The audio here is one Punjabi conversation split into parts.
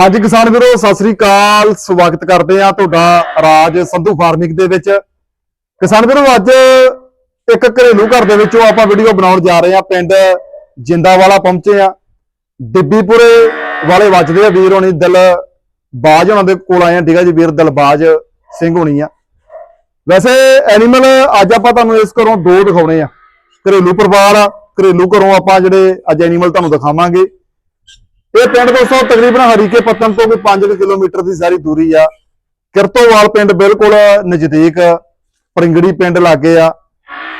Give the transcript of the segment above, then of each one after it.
ਹਾਂਜੀ ਕਿਸਾਨ ਵੀਰੋ, ਸਤਿ ਸ੍ਰੀ ਅਕਾਲ। ਸਵਾਗਤ ਕਰਦੇ ਆ ਤੁਹਾਡਾ ਰਾਜ ਸੰਧੂ ਫਾਰਮਿੰਗ ਦੇ ਵਿੱਚ। ਕਿਸਾਨ ਵੀਰੋ, ਅੱਜ ਇੱਕ ਘਰੇਲੂ ਘਰ ਦੇ ਵਿੱਚੋਂ ਆਪਾਂ ਵੀਡੀਓ ਬਣਾਉਣ ਜਾ ਰਹੇ ਆ ਪਿੰਡ ਜਿੰਦਾਵਾਲਾ ਪਹੁੰਚੇ ਆ ਡਿੱਬੀਪੁਰੇ ਵਾਲੇ ਵੱਜਦੇ ਆ ਵੀਰ ਹੋਣੀ, ਦਿਲ ਬਾਜ ਹੋਣਾ ਦੇ ਕੋਲ ਆਏ ਆ ਠੀਕ ਆ ਜੀ ਵੀਰ ਦਿਲਬਾਜ ਸਿੰਘ ਹੋਣੀ ਆ। ਵੈਸੇ ਐਨੀਮਲ ਅੱਜ ਆਪਾਂ ਤੁਹਾਨੂੰ ਇਸ ਘਰੋਂ ਦੋ ਦਿਖਾਉਣੇ ਆ। ਘਰੇਲੂ ਪਰਿਵਾਰ ਆ, ਘਰੇਲੂ ਘਰੋਂ ਆਪਾਂ ਜਿਹੜੇ ਅੱਜ ਐਨੀਮਲ ਤੁਹਾਨੂੰ ਦਿਖਾਵਾਂਗੇ। ਇਹ ਪਿੰਡ ਦੋਸਤੋ ਤਕਰੀਬਨ ਹਰੀਕੇ ਪੱਤਨ ਤੋਂ ਕੋਈ 5 ਕਿਲੋਮੀਟਰ ਦੀ ਸਾਰੀ ਦੂਰੀ ਆ। ਕਿਰਤੋਵਾਲ ਪਿੰਡ ਬਿਲਕੁਲ ਨਜ਼ਦੀਕ, ਪ੍ਰਿੰਗੜੀ ਪਿੰਡ ਲਾਗੇ ਆ।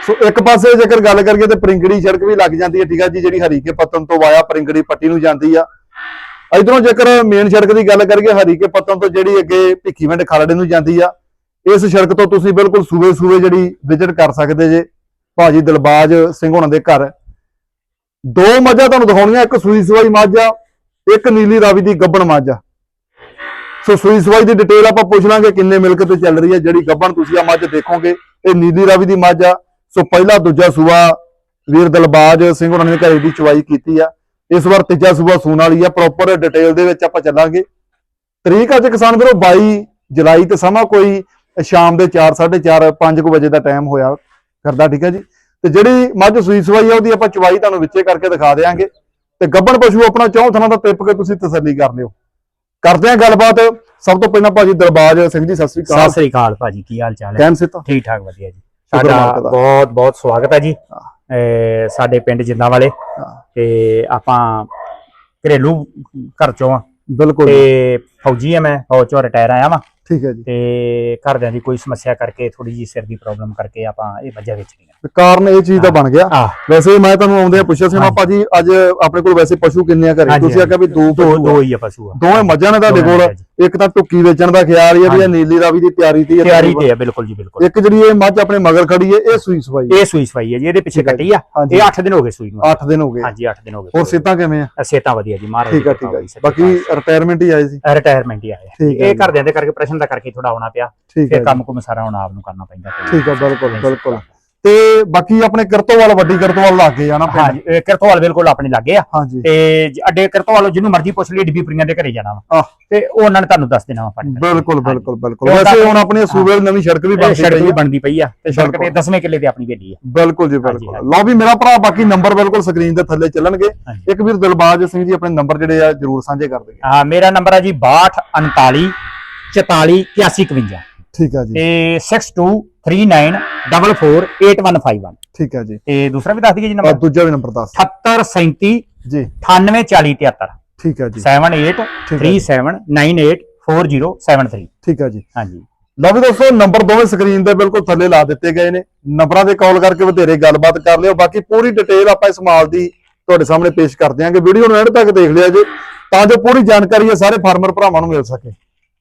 ਸੋ ਇੱਕ ਪਾਸੇ ਜੇਕਰ ਗੱਲ ਕਰੀਏ ਤੇ ਪ੍ਰਿੰਗੜੀ ਸੜਕ ਵੀ ਲੱਗ ਜਾਂਦੀ ਹੈ, ਠੀਕ ਆ ਜੀ, ਜਿਹੜੀ ਹਰੀਕੇ ਪੱਤਨ ਤੋਂ ਵਾਇਆ ਪਰਿੰਗੜੀ ਪੱਟੀ ਨੂੰ ਜਾਂਦੀ ਆ। ਇਧਰੋਂ ਜੇਕਰ ਮੇਨ ਸੜਕ ਦੀ ਗੱਲ ਕਰੀਏ, ਹਰੀਕੇ ਪੱਤਨ ਤੋਂ ਜਿਹੜੀ ਅੱਗੇ ਭਿੱਖੀਵਿੰਡ ਖਾਲੜੇ ਨੂੰ ਜਾਂਦੀ ਆ, ਇਸ ਸੜਕ ਤੋਂ ਤੁਸੀਂ ਬਿਲਕੁਲ ਸੂਬੇ ਸੂਬੇ ਜਿਹੜੀ ਵਿਜ਼ਿਟ ਕਰ ਸਕਦੇ ਜੇ, ਭਾਜੀ ਦਿਲਬਾਜ ਸਿੰਘ ਹੋਣਾ ਦੇ ਘਰ। ਦੋ ਮੱਝਾਂ ਤੁਹਾਨੂੰ ਦਿਖਾਉਣੀਆਂ, ਇੱਕ ਸੂਈ ਸਵਾਈ ਮੱਝ ਆ ਇੱਕ ਨੀਲੀ ਰਾਵੀ ਦੀ ਗੱਬਣ ਮੱਝ ਆ। ਸੋ ਸੂਈ ਸਵਾਈ ਦੀ ਡਿਟੇਲ ਆਪਾਂ ਪੁੱਛ ਲਾਂਗੇ ਕਿੰਨੇ ਮਿਲਕ ਤੇ ਚੱਲ ਰਹੀ ਹੈ, ਜਿਹੜੀ ਗੱਬਣ ਤੁਸੀਂ ਆ ਮੱਝ ਦੇਖੋਗੇ, ਇਹ ਨੀਲੀ ਰਾਵੀ ਦੀ ਮੱਝ ਆ। ਸੋ ਪਹਿਲਾ ਦੂਜਾ ਸੂਆ ਵੀਰ ਦਲਬਾਜ ਸਿੰਘ ਉਹਨਾਂ ਨੇ ਘਰੇ ਦੀ ਚਵਾਈ ਕੀਤੀ ਆ। ਇਸ ਵਾਰ ਤੀਜਾ ਸੂਆ ਸੂਣ ਵਾਲੀ ਆ। ਪ੍ਰੋਪਰ ਡਿਟੇਲ ਦੇ ਵਿੱਚ ਆਪਾਂ ਚੱਲਾਂਗੇ। ਤਰੀਕ ਅੱਜ ਕਿਸਾਨ ਵੀਰੋ 22 ਜੁਲਾਈ ਤੇ ਸਮਾਂ ਕੋਈ ਸ਼ਾਮ ਦੇ 4 4:30 5 ਵਜੇ ਦਾ ਟਾਈਮ ਹੋਇਆ। ਕਰਦਾ ਠੀਕ ਹੈ ਜੀ। ਤੇ ਜਿਹੜੀ ਮੱਝ ਸੂਈ ਸਵਾਈ ਆ, ਉਹਦੀ ਆਪਾਂ ਚਵਾਈ ਤੁਹਾਨੂੰ ਵਿੱਚੇ ਕਰਕੇ ਦਿਖਾ ਦੇਵਾਂਗੇ ਤੇ ਗੱਬਣ ਪਸ਼ੂ ਆਪਣਾ ਚੌਂ ਥਣਾ ਦਾ ਟਿੱਪ ਕੇ ਤੁਸੀਂ ਤਸੱਲੀ ਕਰ ਲਿਓ। ਕਰਦੇ ਆਂ ਗੱਲਬਾਤ। ਸਭ ਤੋਂ ਪਹਿਲਾਂ ਭਾਜੀ ਦਰਬਾਜ ਸਿੰਘ ਜੀ ਸਤਿ ਸ੍ਰੀ ਸਤਿ ਅਕਾਲ ਸ੍ਰੀ ਅਕਾਲ ਭਾਜੀ ਕੀ ਹਾਲ ਚਾਲ ਹੈ? ਕੈਮ ਠੀਕ ਠਾਕ ਵਧੀਆ ਜੀ। ਸਾਡਾ। ਬਹੁਤ ਬਹੁਤ ਸਵਾਗਤ ਹੈ ਜੀ। ਸਾਡੇ ਪਿੰਡ ਜਿੰਦਾ ਵਾਲੇ। ਤੇ ਆਪਾਂ ਘਰੇਲੂ ਘਰ ਚੋਂ ਆ। ਬਿਲਕੁਲ। ਤੇ ਫੌਜੀ ਆ ਮੈਂ ਫੌਜ ਚੋਂ ਰਿਟਾਇਰ ਆਇਆ ਵਾਂ। ਠੀਕ ਹੈ ਜੀ। ਤੇ ਘਰਦਿਆਂ ਦੀ ਕੋਈ ਸਮੱਸਿਆ ਕਰਕੇ ਥੋੜੀ ਜੀ ਸਿਰ ਦੀ ਪ੍ਰੋਬਲਮ ਕਰਕੇ ਆਪਾਂ ਇਹ ਮੱਝਾਂ ਵੇਚ ਲਈਆਂ ਤੇ ਕਾਰਨ ਇਹ ਚੀਜ਼ ਦਾ ਬਣ ਗਿਆ। ਵੈਸੇ ਮੈਂ ਤੁਹਾਨੂੰ ਆਉਂਦੇ ਆ ਪੁੱਛਿਆ ਸੀ ਮੈਂ। ਭਾਜੀ ਅੱਜ ਆਪਣੇ ਕੋਲ ਵੈਸੇ ਪਸ਼ੂ ਕਿੰਨੇ ਆ ਘਰੇ? ਤੁਸੀਂ ਆਖਿਆ ਵੀ ਦੋ ਦੋ ਹੀ ਆ ਪਸ਼ੂ ਆ। ਦੋਵੇਂ ਮੱਝਾਂ ਨੇ ਤੁਹਾਡੇ ਕੋਲ? ਇੱਕ ਤਾਂ ਟੁੱਕੀ ਵੇਚਣ ਦਾ ਖਿਆਲ ਹੀ ਆ ਵੀ ਇਹ। ਨੀਲੀ ਰਾਵੀ ਦੀ ਤਿਆਰੀ ਤੇ ਤਿਆਰੀ ਤੇ ਆ ਬਿਲਕੁਲ ਜੀ ਬਿਲਕੁਲ। ਇੱਕ ਜਿਹੜੀ ਇਹ ਮੱਝ ਆਪਣੇ ਮਗਰ ਖੜੀ ਹੈ ਇਹ ਸੂਈ ਸਵਾਈ ਇਹ ਸੂਈ ਸਵਾਈ ਹੈ ਜੀ ਇਹਦੇ ਪਿੱਛੇ ਹੈ ਕੱਟੀ ਆ। ਇਹ 8 ਦਿਨ ਹੋ ਗਏ ਸੂਈ ਨੂੰ। 8 ਦਿਨ ਹੋ ਗਏ। ਹਾਂਜੀ 8 ਦਿਨ ਹੋ ਗਏ ਹੋਰ ਸਿੱਧਾ ਕਿਵੇਂ ਆ? ਸਿਹਤਾਂ ਵਧੀਆ ਜੀ ਮਹਾਰਾਜ ਠੀਕ ਆ ਠੀਕ ਆ ਬਾਕੀ ਰਿਟਾਇਰਮੈਂਟ ਹੀ ਆਏ ਸੀ। ਰਿਟਾਇਰਮੈਂਟ ਹੀ ਹੈ ਇਹ। ਘਰਦਿਆਂ ਦੇ ਕਰਕੇ ਪ੍ਰਸ਼ਨ ਦਾ ਕਰਕੇ ਥੋੜਾ ਆਉਣਾ ਪਿਆ। ਹੈ ਫਿਰ ਕੰਮ ਕੁਮ ਸਾਰਾ ਹੁਣ ਆਪ ਨੂੰ ਕਰਨਾ ਪੈਂਦਾ। ਠੀਕ ਆ ਬਿਲਕੁਲ ਬਿਲਕੁਲ। ਤੇ ਬਾਕੀ ਆਪਣੇ ਕਿਰਤੋਵਾਲ ਵੱਡੀ ਕਿਰਤੋਵਾਲ ਲੱਗੇ ਆ ਪਿੰਡ। ਹਾਂਜੀ ਇਹ ਕਿਰਤੋਵਾਲ ਬਿਲਕੁਲ ਆਪਣੇ ਲੱਗੇ ਆ। ਹਾਂਜੀ। ਤੇ ਜ- ਅੱਡੇ ਕਿਰਤੋਵਾਲ ਜਿਹਨੂੰ ਮਰਜ਼ੀ ਪੁੱਛ ਲਈ ਡਿੱਬੀ ਪ੍ਰੀਆਂ ਦੇ ਘਰੇ ਜਾਣਾ ਵਾ। ਆਹ। ਤੇ ਉਹ ਉਹਨਾਂ ਨੇ ਤੁਹਾਨੂੰ ਦੱਸ ਦੇਣਾ ਵਾ ਬਿਲਕੁਲ ਬਿਲਕੁਲ ਬਿਲਕੁਲ। ਵੈਸੇ ਹੁਣ ਆਪਣੀ ਸੂਬੇ ਦੀ ਨਵੀਂ ਸੜਕ ਵੀ ਬਣ ਕੇ ਸੜਕ ਗਈ ਵੀ ਆ। ਬਣਦੀ ਪਈ ਆ। ਤੇ ਸੜਕ ਬਿਲਕੁਲ। ਤੇ 10ਵੇਂ ਕਿੱਲੇ ਤੇ ਆਪਣੀ ਵੇਲੀ ਆ। ਬਿਲਕੁਲ ਜੀ ਬਿਲਕੁਲ। ਲਓ ਵੀ ਮੇਰਾ ਭਰਾ ਬਾਕੀ ਨੰਬਰ ਬਿਲਕੁਲ ਸਕਰੀਨ ਦੇ ਥੱਲੇ ਚੱਲਣਗੇ। ਹਾਂਜੀ। ਇੱਕ ਵੀਰ ਦਿਲਬਾਜ ਸਿੰਘ ਜੀ ਆਪਣੇ ਨੰਬਰ ਜਿਹੜੇ ਆ ਜਰੂਰ ਸਾਂਝੇ ਕਰ ਦੇਗੇ ਹਾਂ ਮੇਰਾ ਨੰਬਰ ਹੈ ਜੀ 62 39 44 81 51 ਠੀਕ ਆ ਜੀ। ਤੇ 6239448151 ਠੀਕ ਆ ਜੀ। ਤੇ ਦੂਸਰਾ ਵੀ ਦੱਸ ਦਈਏ ਜੀ ਨੰਬਰ ਦੂਜਾ ਵੀ ਨੰਬਰ ਦੱਸ 78 37 ਜੀ। 984073 ਠੀਕ ਆ ਜੀ। 7837984073 ਠੀਕ ਆ ਜੀ। ਹਾਂਜੀ। ਲਓ ਵੀ ਦੋਸਤੋ ਨੰਬਰ ਦੋਵੇਂ ਸਕਰੀਨ ਦੇ ਬਿਲਕੁਲ ਥੱਲੇ ਲਾ ਦਿੱਤੇ ਗਏ ਨੇ। ਨੰਬਰਾਂ ਤੇ ਕਾਲ ਕਰਕੇ ਵਧੇਰੇ ਗੱਲਬਾਤ ਕਰ ਲਿਓ। ਬਾਕੀ ਪੂਰੀ ਡਿਟੇਲ ਆਪਾਂ ਇਸ ਮਾਲ ਦੀ ਤੁਹਾਡੇ ਸਾਹਮਣੇ ਪੇਸ਼ ਕਰ ਦਿਆਂਗੇ। ਵੀਡੀਓ ਨੂੰ ਐਂਡ ਤੱਕ ਦੇਖ ਲਿਆ ਜੀ ਤਾਂ ਜੋ ਪੂਰੀ ਜਾਣਕਾਰੀ ਇਹ ਸਾਰੇ ਫਾਰਮਰ ਭਰਾਵਾਂ ਨੂੰ ਮਿਲ ਸਕੇ।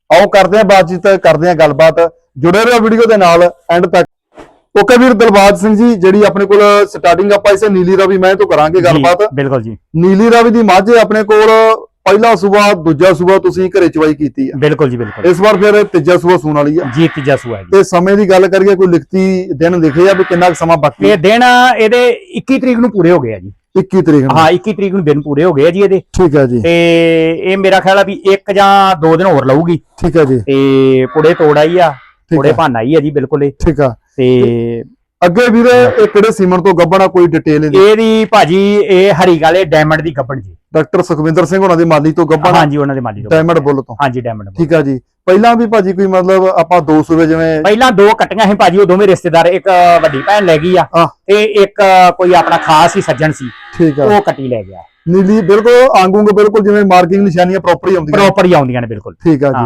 ਆਓ ਕਰਦੇ ਹਾਂ ਬਾਤਚੀਤ ਕਰਦੇ ਹਾਂ ਗੱਲਬਾਤ। ਜੁੜੇ ਰਹੋ ਵੀਡੀਓ ਦੇ ਨਾਲ ਐਂਡ ਤੱਕ। ਓਕੇ ਵੀਰ ਦਿਲਬਾਜ ਸਿੰਘ ਜੀ ਜਿਹੜੀ ਆਪਣੇ ਕੋਲ ਸਟਾਰਟਿੰਗ ਆਪਾਂ ਇਸੇ ਨੀਲੀ ਰਾਵੀ ਮੈਂ ਤੋਂ ਕਰਾਂਗੇ ਗੱਲਬਾਤ। ਬਿਲਕੁਲ ਜੀ। ਨੀਲੀ ਰਾਵੀ ਦੀ ਮੱਝ ਹੈ ਆਪਣੇ ਕੋਲ ਪਹਿਲਾ ਸੂਬਾ ਦੂਜਾ ਸੂਬਾ ਤੁਸੀਂ ਘਰੇ ਚਵਾਈ ਕੀਤੀ ਆ। ਬਿਲਕੁਲ ਜੀ ਬਿਲਕੁਲ। ਇਸ ਵਾਰ ਫਿਰ ਤੀਜਾ ਸੂਬਾ ਸੂਣ ਵਾਲੀ ਆ। ਜੀ ਤੀਜਾ ਸੂਆ ਹੈ ਜੀ। ਤੇ ਸਮੇਂ ਦੀ ਗੱਲ ਕਰੀਏ ਕੋਈ ਲਿਖਤੀ ਦਿਨ ਲਿਖੇ ਆ ਵੀ ਕਿੰਨਾ ਸਮਾਂ ਬਾਕੀ ਇਹ ਦਿਨ ਇਹਦੇ 21 ਤਰੀਕ ਨੂੰ ਪੂਰੇ ਹੋ ਗਏ ਆ ਜੀ। 21 ਤਰੀਕ ਨੂੰ। ਹਾਂ 21 ਤਰੀਕ ਨੂੰ ਦਿਨ ਪੂਰੇ ਹੋ ਗਏ ਆ ਜੀ ਇਹਦੇ। ਠੀਕ ਹੈ ਜੀ। ਤੇ ਇਹ ਮੇਰਾ ਖਿਆਲ ਆ ਵੀ ਇੱਕ ਜਾਂ ਦੋ ਦਿਨ ਹੋਰ ਲਊਗੀ। ਠੀਕ ਹੈ ਜੀ। ਤੇ ਪੁੜੇ ਤੋੜ ਆਈ ਆ ਪੁੜੇ ਹੈ ਭਾਨ ਆਈ ਆ ਜੀ ਬਿਲਕੁਲ ਇਹ। ਠੀਕ ਆ। ਤੇ ਅੱਗੇ ਵੀਰੇ ਇਹ ਕਿਹੜੇ ਸੀਮਨ ਤੋਂ ਗੱਬਣਾ ਕੋਈ ਡਿਟੇਲ ਇਹਦੀ ਭਾਜੀ ਇਹ ਹਰੀ ਗਾਲੇ ਡਾਇਮੰਡ ਦੀ ਗੱਬਣ ਜੀ। ਡਾਕਟਰ ਸੁਖਵਿੰਦਰ ਸਿੰਘ ਉਹਨਾਂ ਦੀ ਮਾਲੀ ਤੋਂ ਗੱਬਣਾ ਹਾਂਜੀ ਉਹਨਾਂ ਦੇ ਮਾਲੀ ਤੋਂ ਡਾਇਮੰਡ ਬੁੱਲ ਤੋਂ। ਹਾਂਜੀ ਡਾਇਮੰਡ ਠੀਕ ਆ ਜੀ। ਪਹਿਲਾਂ ਵੀ ਭਾਜੀ ਕੋਈ ਮਤਲਬ ਆਪਾਂ ਦੋ ਸੂਬੇ ਜਿਵੇਂ ਪਹਿਲਾਂ ਦੋ ਕੱਟੀਆਂ ਸੀ ਭਾਜੀ ਉਹ ਦੋਵੇਂ ਰਿਸ਼ਤੇਦਾਰ ਇੱਕ ਵੱਡੀ ਭੈਣ ਲੈ ਗਈ ਆ। ਤੇ ਇੱਕ ਕੋਈ ਆਪਣਾ ਖਾਸ ਹੀ ਸੱਜਣ ਸੀ। ਠੀਕ ਆ। ਉਹ ਕੱਟੀ ਲੈ ਗਿਆ। ਨੀਲੀ ਬਿਲਕੁਲ ਆਂਗੂੰਗ ਬਿਲਕੁਲ ਜਿਵੇਂ ਮਾਰਕਿੰਗ ਨਿਸ਼ਾਨੀਆਂ ਪ੍ਰੋਪਰ ਹੀ ਆਉਂਦੀਆਂ ਪ੍ਰੋਪਰ ਹੀ ਆਉਂਦੀਆਂ ਨੇ ਬਿਲਕੁਲ। ਠੀਕ ਆ ਜੀ।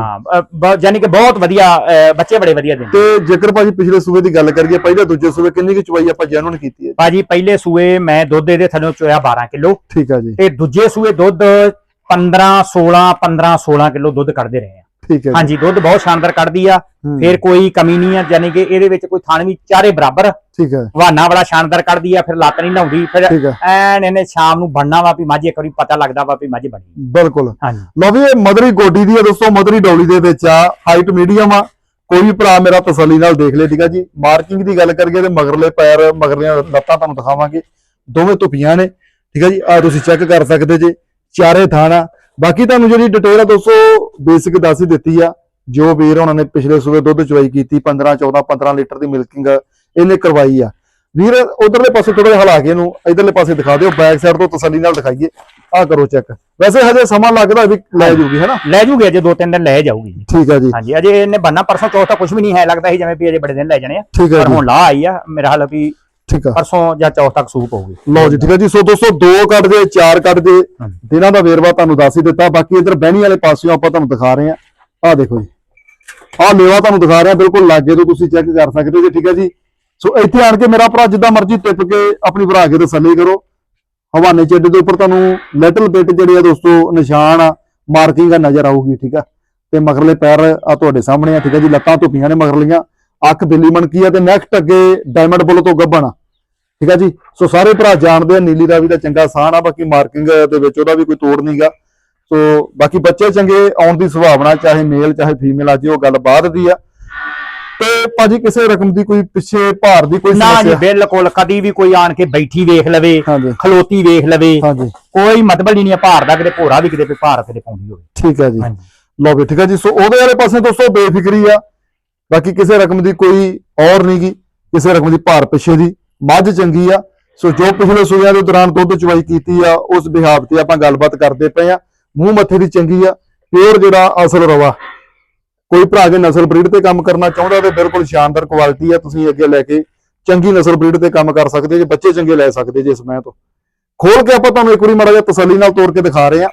ਹਾਂ ਯਾਨੀ ਕਿ ਬਹੁਤ ਵਧੀਆ ਅ, ਬੱਚੇ ਬੜੇ ਵਧੀਆ ਦਿੰਦੇ ਤੇ ਜੇਕਰ ਭਾਜੀ ਪਿਛਲੇ ਸੂਬੇ ਦੀ ਗੱਲ ਕਰੀਏ ਪਹਿਲੇ ਦੂਜੇ ਸੂਬੇ ਕਿੰਨੀ ਕੁ ਚਵਾਈ ਆਪਾਂ ਜੈਨੂਨ ਕੀਤੀ ਹੈ ਭਾਜੀ ਪਹਿਲੇ ਸੂਏ ਮੈਂ ਦੁੱਧ ਇਹਦੇ ਥੱਲੇ ਚੋਇਆ 12 ਕਿਲੋ। ਠੀਕ ਆ ਜੀ। ਤੇ ਦੂਜੇ ਸੂਏ ਦੁੱਧ 15 16 15 16 ਕਿਲੋ ਦੁੱਧ ਕੱਢਦੇ ਰਹੇ ਆ। ਠੀਕ ਹੈ ਜੀ। ਹਾਂਜੀ ਦੁੱਧ ਬਹੁਤ ਸ਼ਾਨਦਾਰ ਕੱਢਦੀ ਆ ਹੂੰ, ਫਿਰ ਕੋਈ ਕਮੀ ਨਹੀਂ ਆ ਯਾਨੀ ਕਿ ਇਹਦੇ ਵਿੱਚ ਕੋਈ ਥਾਣ ਵੀ ਚਾਰੇ ਬਰਾਬਰ ਠੀਕ ਹੈ। ਵਾਨਾ ਵਾਲਾ ਸ਼ਾਨਦਾਰ ਕੱਢਦੀ ਆ ਫਿਰ ਲੱਤ ਨਹੀਂ ਲਾਉਂਦੀ ਫਿਰ ਠੀਕ ਹੈ। ਐਨ ਇਹਨੇ ਸ਼ਾਮ ਨੂੰ ਬਣਨਾ ਵਾ ਵੀ ਮੱਝ ਇੱਕ ਵਾਰੀ ਪਤਾ ਲੱਗਦਾ ਵਾ ਵੀ ਮੱਝ ਬਣੀ। ਬਿਲਕੁਲ। ਹਾਂਜੀ। ਲਓ ਵੀ ਇਹ ਮਦਰੀ ਗੋਡੀ ਦੀ ਹੈ ਦੋਸਤੋ ਮਦਰੀ ਡੌਲੀ ਦੇ ਵਿੱਚ ਆ ਹਾਈਟ ਮੀਡੀਅਮ ਆ। ਕੋਈ ਵੀ ਭਰਾ ਮੇਰਾ ਤਸੱਲੀ ਨਾਲ ਦੇਖ ਲੈ ਠੀਕ ਆ ਜੀ। ਮਾਰਕਿੰਗ ਦੀ ਗੱਲ ਕਰੀਏ ਤੇ ਮਗਰਲੇ ਪੈਰ ਮਗਰਲੀਆਂ ਲੱਤਾਂ ਤੁਹਾਨੂੰ ਦਿਖਾਵਾਂਗੇ। ਦੋਵੇਂ ਧੁੱਪੀਆਂ ਨੇ ਠੀਕ ਆ ਜੀ। ਆ ਤੁਸੀਂ ਚੈੱਕ ਕਰ ਸਕਦੇ ਜੇ ਚਾਰੇ ਥਾਣਾ ਬਾਕੀ ਤੁਹਾਨੂੰ ਜਿਹੜੀ ਡਿਟੇਲ ਆ ਦੋਸਤੋ ਬੇਸਿਕ ਦੱਸ ਹੀ ਦਿੱਤੀ ਆ। ਜੋ ਵੀਰ ਉਹਨਾਂ ਨੇ ਪਿਛਲੇ ਸੂਬੇ ਦੁੱਧ ਚਵਾਈ ਕੀਤੀ 15 14 15 ਲੀਟਰ ਦੀ ਮਿਲਕਿੰਗ ਇਹਨੇ ਕਰਵਾਈ ਆ। ਵੀਰ ਉਧਰਲੇ ਪਾਸੇ ਥੋੜਾ ਹਲਾ ਕੇ ਇਹਨੂੰ ਇਧਰਲੇ ਪਾਸੇ ਦਿਖਾ ਦਿਓ ਬੈਕ ਸਾਈਡ ਤੋਂ ਤਸੱਲੀ ਨਾਲ ਦਿਖਾਈਏ। ਆ ਕਰੋ ਚੈੱਕ ਵੈਸੇ ਹਜੇ ਸਮਾਂ ਲੱਗਦਾ ਵੀ ਲੈ ਜੂਗੀ ਹੈਨਾ? ਲੈ ਜੂਗੇ ਅਜੇ ਦੋ ਤਿੰਨ ਦਿਨ ਲੈ ਜਾਊਗੀ। ਠੀਕ ਆ ਜੀ। ਹਾਂਜੀ ਅਜੇ ਇਹਨੇ ਬੰਨਾ ਪਰਸੋਂ ਚੌਥ ਕੁਝ ਵੀ ਨਹੀਂ ਹੈ ਲੱਗਦਾ ਸੀ ਜਿਵੇਂ ਵੀ ਅਜੇ ਬੜੇ ਦਿਨ ਲੈ ਜਾਣੇ ਆ। ਪਰ ਹੁਣ ਲਾ ਆਈ ਆ ਮੇਰਾ ਹਾਲ ਵੀ ਠੀਕ ਆ। ਪਰਸੋਂ ਜਾਂ ਚੌਥ ਤੱਕ ਸੂਪ ਹੋਊਗੀ। ਲਓ ਜੀ ਠੀਕ ਹੈ ਜੀ। ਸੋ ਦੋਸਤੋ ਦੋ ਕੱਟ ਜੇ ਚਾਰ ਕੱਟ ਹਾਂਜੀ। ਦਿਨਾਂ ਦਾ ਵੇਰਵਾ ਤੁਹਾਨੂੰ ਦੱਸ ਹੀ ਦਿੱਤਾ। ਬਾਕੀ ਇਧਰ ਬਹਿਣੀ ਵਾਲੇ ਪਾਸਿਓਂ ਆਪਾਂ ਤੁਹਾਨੂੰ ਦਿਖਾ ਰਹੇ ਹਾਂ। ਆਹ ਦੇਖੋ ਜੀ। ਆਹ ਮੇਵਾ ਤੁਹਾਨੂੰ ਦਿਖਾ ਰਹੇ। ਹਾਂ ਬਿਲਕੁਲ ਲਾਗੇ ਤੋਂ ਤੁਸੀਂ ਚੈੱਕ ਕਰ ਸਕਦੇ ਜੀ ਠੀਕ ਹੈ ਜੀ। ਸੋ ਇੱਥੇ ਆਣ ਕੇ ਮੇਰਾ ਭਰਾ ਜਿੱਦਾਂ ਮਰਜ਼ੀ ਟਿਪ ਕੇ ਆਪਣੀ ਭਰਾ ਕੇ ਤਸੱਲੀ ਕਰੋ। ਹਵਾਨੇ ਚੱਡੇ ਦੇ ਉੱਪਰ ਤੁਹਾਨੂੰ ਲੈਟਲ ਬਿਟ ਜਿਹੜੇ ਆ ਦੋਸਤੋ ਨਿਸ਼ਾਨ ਆ ਮਾਰਕਿੰਗ ਆ ਨਜ਼ਰ ਆਊਗੀ ਠੀਕ ਆ। ਤੇ ਮਗਰਲੇ ਪੈਰ ਆ ਤੁਹਾਡੇ ਸਾਹਮਣੇ ਆ ਠੀਕ ਹੈ ਜੀ। ਲੱਤਾਂ ਧੁੱਪੀਆਂ ਨੇ ਮਗਰਲੀਆਂ। ਅੱਖ ਬਿੱਲੀ ਮਣਕੀ ਆ ਤੇ ਨੈਕਸਟ ਅੱਗੇ ਡਾਇਮੰਡ ਬੁੱਲ ਤੋਂ ਗੱਭਣ ਆ। ਠੀਕ ਹੈ ਜੀ? ਸੋ ਸਾਰੇ ਭਰਾ ਜਾਣਦੇ ਆ ਨੀਲੀ ਰਾਵੀ ਦਾ ਚੰਗਾ ਸਾਨ ਆ ਬਾਕੀ ਮਾਰਕਿੰਗ ਦੇ ਵਿੱਚ ਉਹਦਾ ਵੀ ਕੋਈ ਤੋੜ ਨਹੀਂਗਾ ਸੋ ਬਾਕੀ ਬੱਚੇ ਚੰਗੇ ਆਉਣ ਦੀ ਸੰਭਾਵਨਾ ਚਾਹੇ ਮੇਲ ਚਾਹੇ ਫੀਮੇਲ ਅੱਜ ਉਹ ਗੱਲ ਬਾਅਦ ਦੀ ਆ। ਤੇ ਭਾਜੀ ਕਿਸੇ ਰਕਮ ਦੀ ਕੋਈ ਪਿੱਛੇ ਭਾਰ ਦੀ ਕੋਈ ਨਾ ਜੀ ਬਿਲਕੁਲ ਕਦੀ ਵੀ ਕੋਈ ਆਣ ਕੇ ਬੈਠੀ ਵੇਖ ਲਵੇ ਖਲੋਤੀ ਵੇਖ ਲਵੇ ਕੋਈ ਮਤਲਬ ਨਹੀਂ ਹੈ ਭਾਰ ਦਾ ਕਿਤੇ ਭੋਰਾ ਵੀ ਕਿਤੇ ਵੀ ਭਾਰ ਕਿਤੇ ਪਾਉਂਦੀ ਹੋਵੇ। ਠੀਕ ਹੈ ਜੀ। ਲਓ ਵੀ ਠੀਕ ਹੈ ਜੀ। ਸੋ ਉਹਦੇ ਵਾਲੇ ਪਾਸੇ ਦੋਸਤੋ ਬੇਫਿਕਰੀ ਆ। ਬਾਕੀ ਕਿਸੇ ਰਕਮ ਦੀ ਕੋਈ ਔਰ ਨਹੀਂਗੀ ਕਿਸੇ ਰਕਮ ਦੀ ਭਾਰ ਪਿੱਛੇ ਦੀ। ਮੱਝ ਚੰਗੀ ਆ। ਸੋ ਜੋ ਪਿਛਲੇ ਸੂਆਂ ਦੇ ਦੌਰਾਨ ਦੁੱਧ ਚਵਾਈ ਕੀਤੀ ਆ, ਉਸ ਬਿਹਾਵ ਤੇ ਆਪਾਂ ਗੱਲਬਾਤ ਕਰਦੇ ਪਏ ਆ। ਮੂੰਹ ਮੱਥੇ ਦੀ ਚੰਗੀ ਆ। ਪਿਓਰ ਜਿਹੜਾ ਅਸਲ ਰਵਾ। ਕੋਈ ਭਰਾ ਜੇ ਨਸਲ ਬਰੀਡ ਤੇ ਕੰਮ ਕਰਨਾ ਚਾਹੁੰਦਾ ਤੇ ਬਿਲਕੁਲ ਸ਼ਾਨਦਾਰ ਕੁਆਲਿਟੀ ਆ। ਤੁਸੀਂ ਅੱਗੇ ਲੈ ਕੇ ਚੰਗੀ ਨਸਲ ਬਰੀਡ ਤੇ ਕੰਮ ਕਰ ਸਕਦੇ ਜੇ ਬੱਚੇ ਚੰਗੇ ਲੈ ਸਕਦੇ ਜੇ ਇਸ ਮੈਂ ਤੋਂ। ਖੋਲ ਕੇ ਆਪਾਂ ਤੁਹਾਨੂੰ ਇੱਕ ਵਾਰੀ ਮਾੜਾ ਜਿਹਾ ਤਸੱਲੀ ਨਾਲ ਤੋੜ ਕੇ ਦਿਖਾ ਰਹੇ ਆ।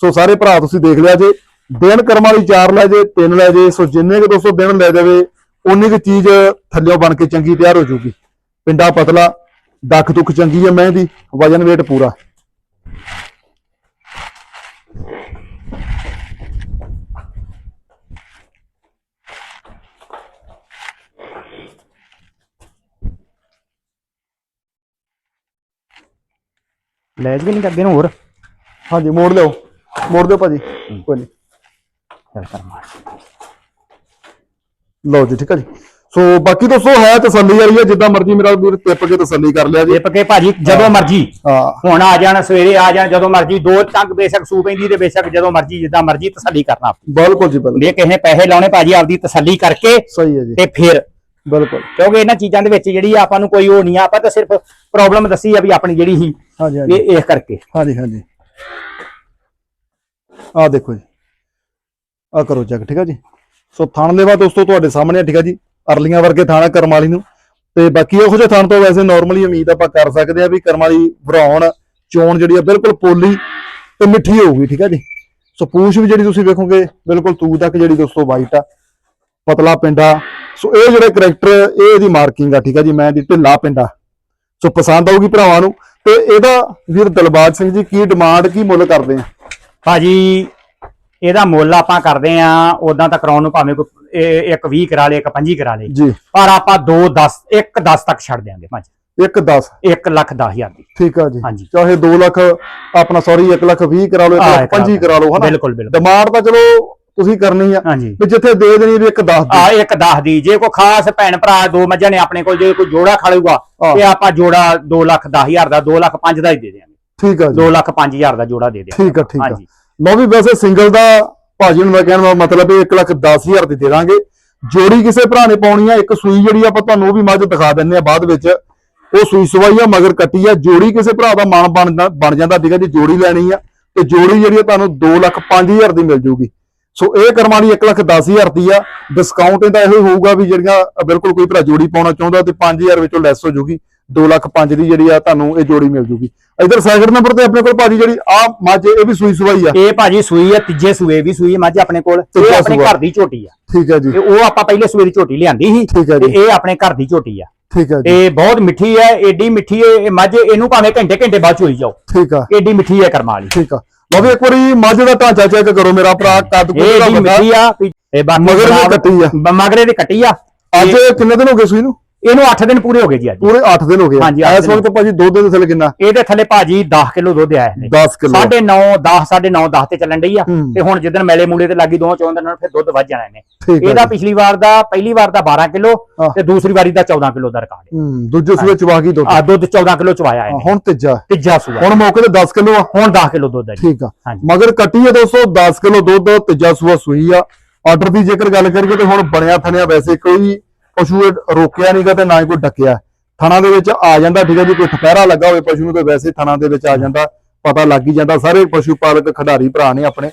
ਸੋ ਸਾਰੇ ਭਰਾ ਤੁਸੀਂ ਦੇਖ ਲਿਆ ਜੇ। ਦਿਨ ਕਰਮ ਵਾਲੀ ਚਾਰ ਲੈ ਜੇ, ਤਿੰਨ ਲੈ ਜੇ। ਸੋ ਜਿੰਨੇ ਕਿ ਦੋਸਤੋ ਦਿਨ ਲੈ ਜਾਵੇ ਉਨੀ ਕੁ ਚੀਜ਼ ਥੱਲਿਓ ਬਣ ਕੇ ਚੰਗੀ ਤਿਆਰ ਹੋ ਜੂਗੀ। ਪਿੰਡਾ ਪਤਲਾ ਦੱਖ ਦੁੱਖ ਚੰਗੀ ਹੈ ਮੈਂ ਦੀ ਵਜਨ weight ਪੂਰਾ। ਲੈ ਜੀ ਨਹੀਂ ਕਰਦੇ ਨੂੰ ਹੋਰ? ਹਾਂਜੀ ਮੋੜ ਲਿਓ। ਮੋੜ ਦਿਓ ਭਾਜੀ। ਕੋਈ ਨਹੀਂ ਚੱਲ ਕਰ ਮਾਰ ਲਓ ਜੀ ਠੀਕ ਹੈ ਜੀ। ਸੋ ਬਾਕੀ ਦੋਸਤੋ ਹੈ ਤਸੱਲੀ ਵਾਲੀ ਹੈ ਜਿੱਦਾਂ ਮਰਜ਼ੀ ਮੇਰਾ ਵੀਰ ਟਿੱਪ ਕੇ ਤਸੱਲੀ ਕਰ ਲਿਆ ਜੀ। ਟਿਪ ਕੇ ਭਾਜੀ ਜਦੋਂ ਮਰਜ਼ੀ। ਹਾਂ। ਹੁਣ ਆ ਜਾਣ ਸਵੇਰੇ ਆ ਜਾਣ ਜਦੋਂ ਮਰਜ਼ੀ ਦੋ ਤੱਕ ਬੇਸ਼ੱਕ ਸੂ ਪੈਂਦੀ ਤੇ ਬੇਸ਼ੱਕ ਜਦੋਂ ਮਰਜ਼ੀ ਜਿੱਦਾਂ ਮਰਜ਼ੀ ਤਸੱਲੀ ਕਰਨਾ ਬਿਲਕੁਲ ਜੀ ਬਿਲਕੁਲ। ਜੇ ਕਿਸੇ ਨੇ ਪੈਸੇ ਲਾਉਣੇ ਭਾਜੀ ਆਪਦੀ ਤਸੱਲੀ ਕਰਕੇ ਸਹੀ ਹੈ ਜੀ। ਤੇ ਫਿਰ। ਬਿਲਕੁਲ। ਕਿਉਂਕਿ ਇਹਨਾਂ ਚੀਜ਼ਾਂ ਦੇ ਵਿੱਚ ਜਿਹੜੀ ਆ ਆਪਾਂ ਨੂੰ ਕੋਈ ਉਹ ਨਹੀਂ ਆ ਆਪਾਂ ਤਾਂ ਸਿਰਫ ਪ੍ਰੋਬਲਮ ਦੱਸੀ ਆ ਵੀ ਆਪਣੀ ਜਿਹੜੀ ਸੀ ਹਾਂਜੀ ਹਾਂਜੀ। ਇਸ ਕਰਕੇ। ਹਾਂਜੀ ਹਾਂਜੀ। ਆਹ ਦੇਖੋ ਜੀ। ਆ ਕਰੋ ਚੈੱਕ ਠੀਕ ਹੈ ਜੀ। ਸੋ ਥਣ ਲੈਵਾ ਦੋਸਤੋ ਤੁਹਾਡੇ ਸਾਹਮਣੇ ਆ, ਠੀਕ ਹੈ ਜੀ। ਅਰਲੀਆਂ ਵਰਗੇ ਥਾਣਾ ਕਰਮ ਵਾਲੀ ਨੂੰ। ਤੇ ਬਾਕੀ ਇਹੋ ਜਿਹੇ ਥਣ ਤੋਂ ਵੈਸੇ ਨਾਰਮਲੀ ਉਮੀਦ ਆਪਾਂ ਕਰ ਸਕਦੇ ਆ ਵੀ ਕਰਮ ਭਰਾਉਣ ਚੋਣ ਜਿਹੜੀ ਆ ਬਿਲਕੁਲ ਪੋਲੀ ਤੇ ਮਿੱਠੀ ਹੋਊਗੀ, ਠੀਕ ਹੈ ਜੀ? ਸੋ ਪੂਛ ਵੀ ਜਿਹੜੀ ਤੁਸੀਂ ਵੇਖੋਗੇ, ਬਿਲਕੁਲ ਤੂ ਤੱਕ ਜਿਹੜੀ ਦੋਸਤੋ ਵਾਈਟ ਆ, ਪਤਲਾ ਪਿੰਡਾ ਸੋ ਇਹ ਜਿਹੜੇ ਕਰੈਕਟਰ ਇਹ ਇਹਦੀ ਮਾਰਕਿੰਗ ਆ, ਠੀਕ ਆ ਜੀ? ਮੈਂ ਦੀ ਢਿੱਲਾ ਪਿੰਡਾ ਸੋ ਪਸੰਦ ਆਊਗੀ ਭਰਾਵਾਂ ਨੂੰ। ਤੇ ਇਹਦਾ ਵੀਰ ਦਲਬਾਗ ਸਿੰਘ ਜੀ, ਕੀ ਡਿਮਾਂਡ ਕੀ ਮੁੱਲ ਕਰਦੇ ਆ? ਭਾਜੀ ਇਹਦਾ ਮੁੱਲ ਆਪਾਂ ਕਰਦੇ ਆ ਉਦਾਂ ਤਾਂ ਕਰਾਉਣ ਨੂੰ ਭਾਵੇਂ ਕੋਈ ਇੱਕ 20 ਕਰਾ ਲੇ ਇੱਕ 25 ਕਰਾ ਲੇ। ਜੀ। ਪਰ ਆਪਾਂ 2 10 1 10 ਤੱਕ ਛੱਡ ਦਿਆਂਗੇ ਭਾਜੀ 1 10 1 ਲੱਖ 10 ਹਜ਼ਾਰ ਦੀ। ਠੀਕ ਆ ਜੀ। ਹਾਂਜੀ। ਚਾਹੇ 2 ਲੱਖ ਆਪਣਾ ਸੌਰੀ 1 ਲੱਖ 20 ਕਰਾ ਲਓ 1 ਆਹ, ਲੱਖ 25 ਕਰਾ ਲਓ। ਹਨਾ? ਬਿਲਕੁਲ ਬਿਲਕੁਲ। ਡਿਮਾਂਡ ਤਾਂ ਚਲੋ ਤੁਸੀਂ ਕਰਨੀ ਆ ਵੀ ਜਿੱਥੇ ਦੇ ਦੇਣੀ ਵੀ 1 10 ਦੀ। ਆ ਇੱਕ 10 ਦੀ। ਜੇ ਕੋਈ ਖਾਸ ਭੈਣ ਭਰਾ ਦੋ ਮੱਝਾਂ ਨੇ ਆਪਣੇ ਕੋਲ ਜੇ ਕੋਈ ਜੋੜਾ ਆਹ। ਤੇ ਆਪਾਂ ਜੋੜਾ 2 ਲੱਖ 10 ਹਜ਼ਾਰ ਦਾ 2 ਲੱਖ 5 ਦਾ ਹੀ ਦੇ ਦਿਆਂਗੇ। ਠੀਕ ਆ ਜੀ। 2 ਲੱਖ 5 ਹਜ਼ਾਰ ਦਾ ਜੋੜਾ ਦੇ ਦਿਆਂਗੇ ਠੀਕ ਆ ਠੀਕ ਆ। ਹਾਂਜੀ ਵੀ ਵੈਸੇ ਸਿੰਗਲ ਦਾ ਭਾਜੀ ਨੂੰ ਮੈਂ ਕਹਿਣ ਦਾ ਮਤਲਬ ਇਹ 1 ਲੱਖ 10 ਹਜ਼ਾਰ ਦੀ ਦੇ ਦਾਂਗੇ। ਜੋੜੀ ਕਿਸੇ ਭਰਾ ਨੇ ਪਾਉਣੀ ਆ, ਇੱਕ ਸੂਈ ਜਿਹੜੀ ਆਪਾਂ ਤੁਹਾਨੂੰ ਉਹ ਵੀ ਮੱਝ ਦਿਖਾ ਦਿੰਨੇ ਆ ਬਾਅਦ ਵਿੱਚ। ਉਹ ਸੂਈ ਸਵਾਈ ਆ, ਮਗਰ ਕੱਟੀ ਆ। ਜੋੜੀ ਕਿਸੇ ਭਰਾ ਦਾ ਮਨ ਬਣਦਾ ਬਣ ਜਾਂਦਾ, ਠੀਕ ਆ ਜੀ, ਜੋੜੀ ਲੈਣੀ ਆ। ਤੇ ਜੋੜੀ ਜਿਹੜੀ ਆ ਤੁਹਾਨੂੰ 2 ਲੱਖ 5000 ਦੀ ਮਿਲ ਜੂਗੀ। ਸੋ ਇਹ ਕਰਮਾਂ ਦੀ 1 ਲੱਖ 10000 ਦੀ ਆ। ਡਿਸਕਾਊਂਟ ਇਹਦਾ ਇਹ ਹੋਊਗਾ ਵੀ ਜਿਹੜੀਆਂ, ਬਿਲਕੁਲ ਕੋਈ ਭਰਾ ਜੋੜੀ ਪਾਉਣਾ ਚਾਹੁੰਦਾ ਤੇ 5000 ਵਿੱਚੋਂ ਲੈਸ ਹੋ ਜੂਗੀ। 2 ਲੱਖ 5 ਦੀ ਜਿਹੜੀ ਆ ਤੁਹਾਨੂੰ ਇਹ ਜੋੜੀ ਮਿਲ ਜੂਗੀ। ਇਧਰ ਸੈਕਿੰਡ ਨੰਬਰ ਤੇ ਆਪਣੇ ਕੋਲ ਭਾਜੀ ਜਿਹੜੀ ਆ ਮੱਝ ਇਹ ਵੀ ਸੂਈ ਸਵਾਈ ਆ। ਇਹ ਭਾਜੀ ਸੂਈ ਆ ਤੀਜੇ ਸੂਏ ਵੀ ਸੂਈ ਆ ਮੱਝ ਆਪਣੇ ਕੋਲ। ਇਹ ਆਪਣੇ। ਘਰ ਦੀ ਝੋਟੀ ਆ। ਠੀਕ ਹੈ ਜੀ। ਤੇ ਉਹ ਆਪਾਂ ਪਹਿਲੇ ਸੂਏ ਦੀ ਝੋਟੀ ਲਿਆਂਦੀ ਸੀ ਤੇ ਇਹ ਆਪਣੇ ਘਰ ਦੀ ਝੋਟੀ ਆ। ਠੀਕ ਹੈ ਜੀ। ਤੇ ਬਹੁਤ ਮਿੱਠੀ ਹੈ ਏਡੀ ਮਿੱਠੀ ਹੈ ਇਹ ਮੱਝ ਇਹਨੂੰ ਭਾਵੇਂ ਘੰਟੇ ਘੰਟੇ ਬਾਅਦ ਚੋਈ ਜਾਓ। ਠੀਕ ਆ। ਏਡੀ ਮਿੱਠੀ ਹੈ ਕਰਮਾਂ ਵਾਲੀ। ਠੀਕ ਆ। ਲਓ ਵੀ ਇੱਕ ਵਾਰੀ ਮੱਝ ਦਾ ਢਾਂਚਾ ਚੈੱਕ ਕਰੋ ਮੇਰਾ ਭਰਾ ਕੱਦ ਕੁੱਦ ਦਾ ਮਿੱਠੀ ਆ ਇਹ ਬਾਕੀ ਮਗਰ ਕੱਟੀ ਆ। ਮਗਰੇ ਦੀ ਕੱਟੀ ਆ। ਅੱਜ ਕਿੰਨੇ ਦਿਨ ਹੋ ਗਏ ਸੂਈ ਨੂੰ? ਇਹਨੂੰ 8 ਦਿਨ ਪੂਰੇ ਹੋ ਗਏ ਜੀ ਅੱਜ। ਪੂਰੇ 8 ਦਿਨ ਹੋ ਗਏ। ਇਸ ਵਕਤ ਭਾਜੀ ਦੁੱਧ ਦੇ ਥੱਲੇ ਕਿੰਨਾ? ਇਹਦੇ ਥੱਲੇ ਭਾਜੀ 10 ਕਿਲੋ ਦੁੱਧ ਆਇਆ ਨੇ 10 ਕਿਲੋ। 9.5 10 9.5 10 ਤੇ ਚੱਲਣ ਡਈ ਆ। ਹੂੰ। ਤੇ ਹੁਣ ਜਿੱਦਣ ਮੇਲੇ ਮੂਲੇ ਤੇ ਲੱਗੀ ਦੋਵਾਂ ਚੋਂ ਦਿਨਾਂ ਫਿਰ ਦੁੱਧ ਵੱਧ ਜਾਣਾ ਇਹਨੇ। ਹੈ ਇਹਦਾ। ਪਿਛਲੀ ਵਾਰ ਦਾ ਪਹਿਲੀ ਵਾਰ ਦਾ 12 ਕਿਲੋ ਹਾਂ। ਤੇ ਦੂਸਰੀ ਵਾਰੀ ਦਾ 14 ਕਿਲੋ ਦਾ ਰਿਕਾਰਡ ਹੈ। ਹੂੰ ਦੂਜੇ ਸੂਏ ਚਵਾ ਗਈ ਦੁੱਧ। ਆ ਦੁੱਧ 14 ਕਿਲੋ ਚਵਾਇਆ ਹਾਂ, ਹੁਣ ਤੀਜਾ। ਤੀਜਾ ਸੂਆ। ਹੁਣ ਮੌਕੇ ਤੇ 10 ਕਿਲੋ ਆ। ਹੁਣ 10 ਕਿਲੋ ਦੁੱਧ ਹੈ ਠੀਕ ਆ। ਮਗਰ ਕੱਟੀ ਹੈ ਦੋਸਤੋ 10 ਕਿਲੋ ਦੁੱਧ ਤੀਜਾ ਸੂਆ ਸੂਈ ਆ। ਆਰਡਰ ਦੀ ਜੇਕਰ ਗੱਲ ਕਰੀਏ ਤੇ ਹੁਣ ਬਣਿਆ ਥਣਿਆ ਵੈਸੇ ਕੋਈ ਪਸ਼ੂ ਰੋਕਿਆ ਨਹੀਂਗਾ ਤੇ ਨਾ ਹੀ ਕੋਈ ਡੱਕਿਆ। ਥਣਾ ਦੇ ਵਿੱਚ ਆ ਜਾਂਦਾ ਠੀਕ ਹੈ ਜੀ ਕੋਈ ਠਪਹਿਰਾ ਲੱਗਾ ਹੋਵੇ ਪਸ਼ੂ ਨੂੰ ਤੇ ਵੈਸੇ ਥਣਾ ਦੇ ਵਿੱਚ ਆ ਜਾਂਦਾ ਪਤਾ ਲੱਗ ਹੀ ਜਾਂਦਾ। ਸਾਰੇ ਪਸ਼ੂ ਪਾਲਕ ਖਿਡਾਰੀ ਭਰਾ ਨੇ ਆਪਣੇ।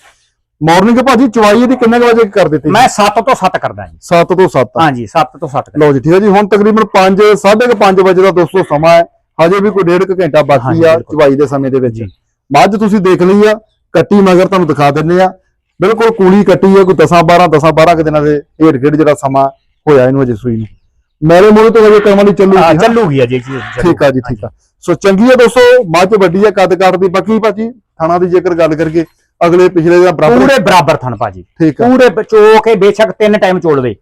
ਮਾਰਨਿੰਗ ਭਾਜੀ ਚਵਾਈ ਦੀ ਕਿੰਨੇ ਵਜੇ ਕਰ ਦਿੱਤੀ ਮੈਂ 7 ਤੋਂ 7 ਕਰਦਾ ਜੀ। 7 ਤੋਂ 7 ਹਾਂਜੀ 7 ਤੋਂ 7 ਲਓ ਜੀ ਠੀਕ ਹੈ ਜੀ ਹੁਣ ਤਕਰੀਬਨ 5 5:30 ਵਜੇ ਦਾ ਦੋਸਤੋ ਸਮਾਂ ਹੈ। ਹਜੇ ਵੀ ਕੋਈ ਡੇਢ ਕੁ ਘੰਟਾ ਬਾਕੀ ਆ। ਚਵਾਈ ਦੇ ਸਮੇਂ ਦੇ ਵਿੱਚ। ਮੱਝ ਤੁਸੀਂ ਦੇਖ ਲਈ ਆ ਕੱਟੀ ਮਗਰ ਤੁਹਾਨੂੰ ਦਿਖਾ ਦਿੰਨੇ ਆ। ਬਿਲਕੁਲ ਕੂਲੀ ਕੱਟੀ ਆ ਕੋਈ 10 12 10 12 ਕੁ ਦਿਨਾਂ ਦੇ ਢੇਡ ਢੇਡ ਜਿਹੜਾ ਸਮਾਂ ਹੋਇਆ ਇਹਨੂੰ ਅਜੇ ਸੂਈ ਨੂੰ। ਮੇਰੇ ਮੂਹਰੇ ਤੋਂ ਹਜੇ ਕਰਮਾਂ ਦੀ ਚੱਲੂ ਹਾਂ ਚੱਲੂਗੀ ਆ ਜੀ ਠੀਕ ਆ ਜੀ ਠੀਕ ਆ। ਸੋ ਚੰਗੀ ਆ ਦੋਸਤੋ ਮੱਝ ਵੱਡੀ ਆ ਕੱਦ ਕੱਦ ਦੀ। ਬਾਕੀ ਭਾਜੀ ਥਾਣਾ ਦੀ ਜੇਕਰ ਗੱਲ ਕਰੀਏ ਅਗਲੇ ਪਿਛਲੇ ਦਾ ਬਰਾਬਰ ਪੂਰੇ ਬਰਾਬਰ ਥਣ ਭਾਜੀ। ਠੀਕ ਆ। ਪੂਰੇ ਚੋ ਕੇ ਬੇਸ਼ੱਕ ਤਿੰਨ ਟਾਈਮ ਚੋਲਵੇ।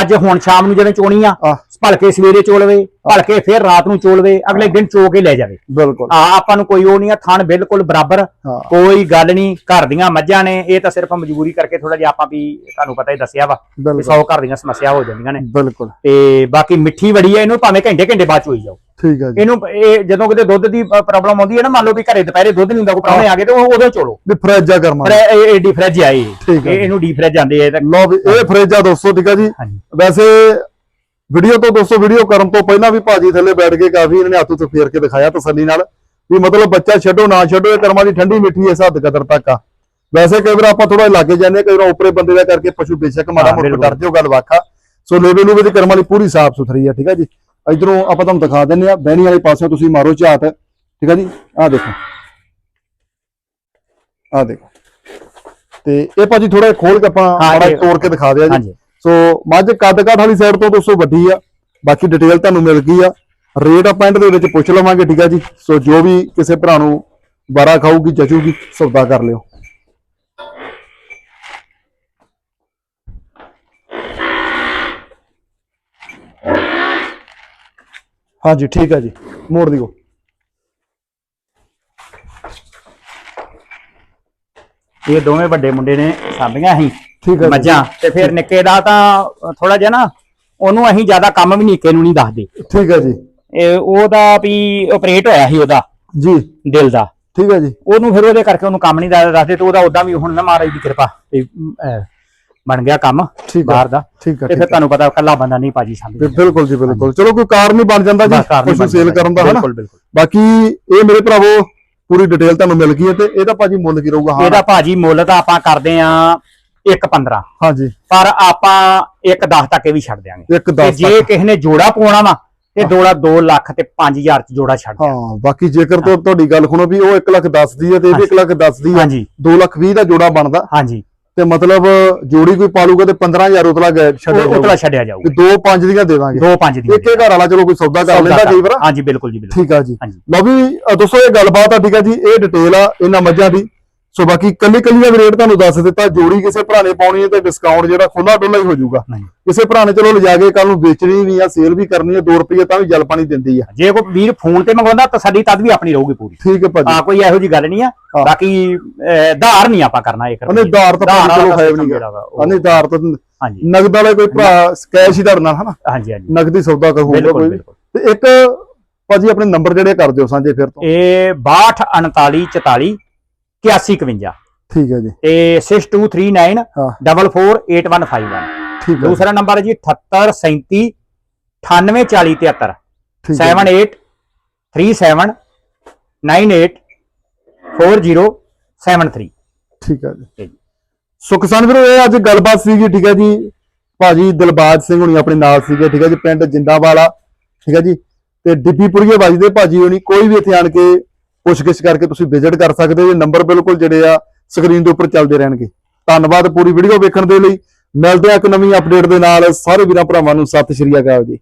ਅੱਜ ਹੁਣ ਸ਼ਾਮ ਨੂੰ ਜਿਵੇਂ ਚੋਣੀ ਆ। ਭਲਕੇ ਸਵੇਰੇ ਚੋਲਵੇ ਭਲਕੇ ਫਿਰ ਰਾਤ ਨੂੰ ਚੋਲਵੇ ਅਗਲੇ ਦਿਨ ਚੋ ਕੇ ਲੈ ਜਾਵੇ। ਬਿਲਕੁਲ। ਆ ਆਪਾਂ ਨੂੰ ਕੋਈ ਉਹ ਨਹੀਂ ਆ ਥਣ ਬਿਲਕੁਲ ਬਰਾਬਰ ਹਾਂ। ਕੋਈ ਗੱਲ ਨਹੀਂ ਘਰ ਦੀਆਂ ਮੱਝਾਂ ਨੇ ਇਹ ਤਾਂ ਸਿਰਫ ਮਜਬੂਰੀ ਕਰਕੇ ਥੋੜਾ ਜਿਹਾ ਆਪਾਂ ਵੀ ਤੁਹਾਨੂੰ ਪਤਾ ਹੀ ਦੱਸਿਆ ਵਾ 100 ਘਰ ਦੀਆਂ ਸਮੱਸਿਆ ਹੋ ਜਾਂਦੀਆਂ ਨੇ। ਬਿਲਕੁਲ। ਤੇ ਬਾਕੀ ਮਿੱਠੀ ਬੜੀ ਹੈ ਇਹਨੂੰ ਭਾਵੇਂ ਘੰਟੇ ਘੰਟੇ ਬਾਅਦ ਚੋਈ ਜਾਓ। ਠੀਕ ਆ ਜੀ। ਇਹਨੂੰ ਇਹ ਜਦੋਂ ਕਿਤੇ ਦੁੱਧ ਦੀ ਪ੍ਰੋਬਲਮ ਆਉਂਦੀ ਹੈ ਨਾ ਮੰਨ ਲਓ ਵੀ ਘਰੇ ਦੁਪਹਿਰੇ ਦੁੱਧ ਨਹੀਂ ਹੁੰਦਾ ਕੋਈ ਪ੍ਰਾਹੁਣੇ ਆ ਗਏ ਤੇ ਉਹ ਉਦੋਂ ਚੋਲੋ। ਵੀ ਫਰਿੱਜ ਆ ਕਰਮਾ ਪਰ ਇਹ ਇਹ ਡੀ ਫ੍ਰਿਜ ਆਈ ਠੀਕ ਹੈ। ਇਹ ਇਹਨੂੰ ਡੀ ਫ੍ਰਿਜ ਆਂਦੇ ਆ ਵੀ ਇਹ ਫਰਿੱਜ ਆ ਦੋਸਤੋ ਠੀਕ ਆ ਜੀ। ਵੈਸੇ ਵੀਡੀਓ ਤੋਂ ਦੋਸਤੋ ਵੀਡੀਓ ਕਰਨ ਤੋਂ ਪਹਿਲਾਂ ਵੀ ਭਾਜੀ ਥੱਲੇ ਬੈਠ ਕੇ ਕਾਫੀ ਇਹਨਾਂ ਨੇ ਹੱਥ ਉੱਤੇ ਫੇਰ ਕੇ ਦਿਖਾਇਆ ਤਸੱਲੀ ਨਾਲ ਵੀ ਮਤਲਬ ਬੱਚਾ ਛੱਡੋ ਨਾ ਛੱਡੋ ਇਹ ਕਰਮਾਂ ਦੀ ਠੰਡੀ ਮਿੱਠੀ ਇਸ ਹੱਦ ਕਦਰ ਤੱਕ ਆ। ਵੈਸੇ ਕਈ ਵਾਰ ਆਪਾਂ ਥੋੜਾ ਲਾਗੇ ਜਾਂਦੇ ਕਈ ਵਾਰ ਉਪਰੇ ਬੰਦੇ ਦਾ ਕਰਕੇ ਪਸ਼ੂ ਬੇਸ਼ੱਕ ਮਾੜਾ ਮੋਟਾ। ਕਰਦੇ ਹੋ ਗੱਲ ਵਾਖਾ ਸੋ ਲੇਵੇ ਲੂਵੇ ਦੀ ਕਰਮਾਂ ਦੀ ਪੂਰੀ ਸਾਫ਼ ਸੁਥਰੀ ਆ ਠੀਕ ਆ ਜੀ? ਇਧਰੋਂ ਆਪਾਂ ਤੁਹਾਨੂੰ ਦਿਖਾ ਦਿੰਨੇ ਆ ਬਹਿਣੀ ਵਾਲੇ ਪਾਸਿਓਂ ਤੁਸੀਂ ਮਾਰੋ ਝਾਤ ਠੀਕ ਆ ਜੀ? ਆਹ ਦੇਖੋ। ਆਹ ਦੇਖੋ। ਤੇ ਇਹ ਭਾਜੀ ਥੋੜਾ ਖੋਲ ਕੇ ਆਪਾਂ ਇਹ- ਤੋੜ ਕੇ ਦਿਖਾ ਦਿਆ ਜੀ। ਸੋ ਮੱਝ ਕੱਦ ਕਾਠ ਵਾਲੀ ਸਾਈਡ ਤੋਂ ਦੋਸਤੋ ਵੱਡੀ ਆ। ਬਾਕੀ ਡਿਟੇਲ ਤੁਹਾਨੂੰ ਮਿਲ ਗਈ ਆ। ਰੇਟ ਆਪਾਂ ਐਂਡ ਦੇ ਵਿੱਚ ਪੁੱਛ ਲਵਾਂਗੇ, ਠੀਕ ਆ ਜੀ? ਸੋ ਜੋ ਵੀ ਕਿਸੇ ਭਰਾ ਨੂੰ ਬਾਰਾ ਖਾਊਗੀ, ਜਚੂਗੀ, ਸੌਦਾ ਕਰ ਲਿਓ। ਹਾਂਜੀ, ਠੀਕ ਆ ਜੀ। ਮੋੜ ਦਿਓ। ਇਹ ਦੋਵੇਂ ਵੱਡੇ ਮੁੰਡੇ ਨੇ, ਸਾਂਭੀਆਂ ਅਸੀਂ ਠੀਕ ਆ ਜੀ। ਮੱਝਾਂ ਤੇ ਫਿਰ ਨਿੱਕੇ ਦਾ ਤਾਂ ਥੋੜਾ ਜਿਹਾ ਨਾ ਉਹਨੂੰ ਅਸੀਂ ਜ਼ਿਆਦਾ ਕੰਮ ਵੀ ਨਿੱਕੇ ਨੂੰ ਨਹੀਂ ਦੱਸਦੇ। ਠੀਕ ਆ ਜੀ। ਇਹ ਉਹਦਾ ਵੀ ਆਪਰੇਟ ਹੋਇਆ ਸੀ ਉਹਦਾ। ਜੀ। ਦਿਲ ਦਾ। ਠੀਕ ਆ ਜੀ। ਉਹਨੂੰ ਫਿਰ ਉਹਦੇ ਕਰਕੇ ਉਹਨੂੰ ਕੰਮ ਨਹੀਂ ਦੱਸ- ਦੱਸਦੇ ਤੇ ਉਹਦਾ ਉਦਾਂ ਵੀ ਹੁਣ ਨਾ ਮਹਾਰਾਜ ਦੀ ਕਿਰਪਾ ਤੇ ਅਹ, ਬਣ ਗਿਆ ਕੰਮ ਠੀਕ ਬਾਹਰ ਦਾ। ਠੀਕ ਆ ਤੇ ਠੀਕ ਤੁਹਾਨੂੰ ਪਤਾ ਇਕੱਲਾ ਬੰਦਾ ਨਹੀਂ ਭਾਜੀ ਬਿ- ਬਿਲਕੁਲ ਜੀ ਬਿਲਕੁਲ। ਚਲੋ ਕੋਈ ਕਾਰਨ ਹੀ ਬਣ ਜਾਂਦਾ ਜੀ। ਬਸ ਕਾਰਨ ਹੀ ਪਸ਼ੂ ਬਣ ਸੇਲ ਜਾਂਦਾ। ਕਰਨ ਦਾ ਹਨਾ? ਬਿਲਕੁਲ ਬਿਲਕੁਲ। ਬਾਕੀ ਇਹ ਮੇਰੇ ਭਰਾਵੋ ਪੂਰੀ ਡਿਟੇਲ ਤੁਹਾਨੂੰ ਮਿਲ ਗਈ ਹੈ ਤੇ ਇਹਦਾ ਭਾਜੀ ਮੁੱਲ ਕੀ ਰਹੂਗਾ? ਹਾਂ। ਇਹਦਾ ਭਾਜੀ ਮੁੱਲ ਤਾਂ ਆਪਾਂ ਕਰਦੇ ਆ 1.15 ਹਾਂਜੀ। ਪਰ ਆਪਾਂ 1.10 ਤੱਕ ਇਹ ਵੀ ਛੱਡ ਦਿਆਂਗੇ। ਇੱਕ ਤੇ 10 ਜੇ ਕਿਸੇ ਨੇ ਜੋੜਾ ਪਾਉਣਾ ਵਾ ਤੇ ਦੋੜਾ 2 ਲੱਖ ਤੇ 5000 ਚ ਜੋੜਾ ਛੱਡ ਹਾਂ ਬਾਕੀ ਜੇਕਰ ਤੋਂ ਤੁਹਾਡੀ ਗੱਲ ਸੁਣੋ ਵੀ ਉਹ 1 ਲੱਖ 10 ਦੀ ਹੈ ਤੇ ਇਹ ਵੀ 1 ਲੱਖ 10 ਦੀ ਹੈ ਹਾਂਜੀ। 2 ਲੱਖ 20 ਦਾ ਜੋੜਾ ਬਣਦਾ। ਹਾਂਜੀ। ਤੇ ਮਤਲਬ ਜੋੜੀ ਕੋਈ ਪਾਲੂਗਾ ਤੇ 15000 ਉਤਲਾ ਛੱਡਿਆ ਉਤਲਾ ਛੱਡਿਆ ਜਾਊਗਾ। ਦੋ ਪੰਜ ਦੀਆਂ ਦੇ ਦਾਂਗੇ 2 5 ਦੀ ਇੱਕ ਘਰ ਵਾਲਾ ਚਲੋ ਕੋਈ ਸੌਦਾ ਕਰ ਲੈਂਦਾ ਕਈ ਵਾਰ। ਹਾਂਜੀ ਬਿਲਕੁਲ ਜੀ ਬਿਲਕੁਲ। ਠੀਕ ਆ ਜੀ। ਲਓ ਵੀ ਦੋਸਤੋ ਇਹ ਗੱਲਬਾਤ ਆ ਠੀਕ ਆ ਜੀ। ਇਹ ਡਿਟੇਲ ਆ ਇਹਨਾਂ ਮੱਝਾਂ ਦੀ। ਸੋ ਬਾਕੀ ਕੱਲੀ ਕੱਲੀ ਦਾ ਰੇਟ ਤੁਹਾਨੂੰ ਦੱਸ ਦਿੱਤਾ ਜੋੜੀ ਕਿਸੇ ਭਰਾ ਨੇ ਪਾਉਣੀ ਹੈ ਤੇ ਡਿਸਕਾਊਂਟ ਜਿਹੜਾ ਖੁੱਲਾ ਡੁੱਲਾ ਹੀ ਹੋ ਜਾਊਗਾ। ਨਹੀਂ। ਕਿਸੇ ਭਰਾ ਨੇ ਚਲੋ ਲਿਜਾ ਕੇ ਕੱਲ ਨੂੰ ਵੇਚਣੀ ਵੀ ਆ ਸੇਲ ਵੀ ਕਰਨੀ ਹੈ 2 ਰੁਪਏ ਤਾਂ ਵੀ ਜਲ ਪਾਣੀ ਦਿੰਦੀ ਆ। ਜੇ ਕੋਈ ਵੀਰ ਫੋਨ ਤੇ ਮੰਗਵਾਉਂਦਾ ਤਸੱਲੀ ਤਦ ਵੀ ਆਪਣੀ ਰਹੂਗੀ ਪੂਰੀ। ਠੀਕ ਹੈ ਭਾਜੀ। ਆ ਕੋਈ ਇਹੋ ਜੀ ਗੱਲ ਨਹੀਂ ਆ। ਹਾਂ। ਬਾਕੀ ਧਾਰ ਨਹੀਂ ਆਪਾਂ ਕਰਨਾ ਇਹ ਉਹਨੇ ਧਾਰ ਤਾਂ ਚਲੋ ਹੈ ਨਹੀਂ ਅਨੇ ਧਾਰ ਤਾਂ ਹਾਂਜੀ। ਨਗਦ ਵਾਲੇ ਕੋਈ ਭਰਾ ਕੈਸ਼ ਹੀ ਧਰਨਾ ਹਨਾ? ਹਾਂਜੀ ਹਾਂਜੀ। ਨਗਦੀ ਸੌਦਾ ਕਰੂਗਾ ਕੋਈ ਤੇ ਇੱਕ ਭਾਜੀ ਆਪਣੇ ਨੰਬਰ ਜਿਹੜੇ ਕਰ ਦਿਓ ਸਾਂਝੇ ਫਿਰ ਤੋਂ। ਇਹ 62 39 44 81 51 ਠੀਕ ਹੈ ਜੀ। ਤੇ 6239 ਹਾਂ। 448151 ਠੀਕ ਹੈ ਦੂਸਰਾ ਨੰਬਰ ਹੈ ਜੀ 78 37 98 40 73 ਠੀਕ ਹੈ 78 37 98 4073 ਠੀਕ ਹੈ ਜੀ। ਸੋ ਕਿਸਾਨ ਵੀਰੋ ਇਹ ਅੱਜ ਗੱਲਬਾਤ ਸੀਗੀ ਠੀਕ ਹੈ ਜੀ। ਭਾਜੀ ਦਿਲਬਾਗ ਸਿੰਘ ਹੁਣੀ ਆਪਣੇ ਨਾਲ ਸੀਗੇ ਠੀਕ ਹੈ ਜੀ ਪਿੰਡ ਜਿੰਦਾਵਾਲਾ ਠੀਕ ਹੈ ਜੀ। ਤੇ ਡਿੱਬੀਪੁਰੀਏ ਬਾਜੀ ਦੇ ਭਾਜੀ ਹੋਣੀ ਕੋਈ ਵੀ ਇੱਥੇ ਆਣ ਕੇ ਪੁੱਛਗਿੱਛ ਕਰਕੇ ਤੁਸੀਂ ਵਿਜ਼ਿਟ ਕਰ ਸਕਦੇ ਹੋ। ਨੰਬਰ ਬਿਲਕੁਲ ਜਿਹੜੇ ਆ ਸਕਰੀਨ ਦੇ ਉੱਪਰ ਚੱਲਦੇ ਰਹਿਣਗੇ। ਧੰਨਵਾਦ ਪੂਰੀ ਵੀਡੀਓ ਵੇਖਣ ਦੇ ਲਈ। ਮਿਲਦੇ ਆ ਇੱਕ ਨਵੀਂ ਅਪਡੇਟ ਦੇ ਨਾਲ। ਸਾਰੇ ਵੀਰਾਂ ਭਰਾਵਾਂ ਨੂੰ ਸਤਿ ਸ਼੍ਰੀ ਅਕਾਲ ਜੀ।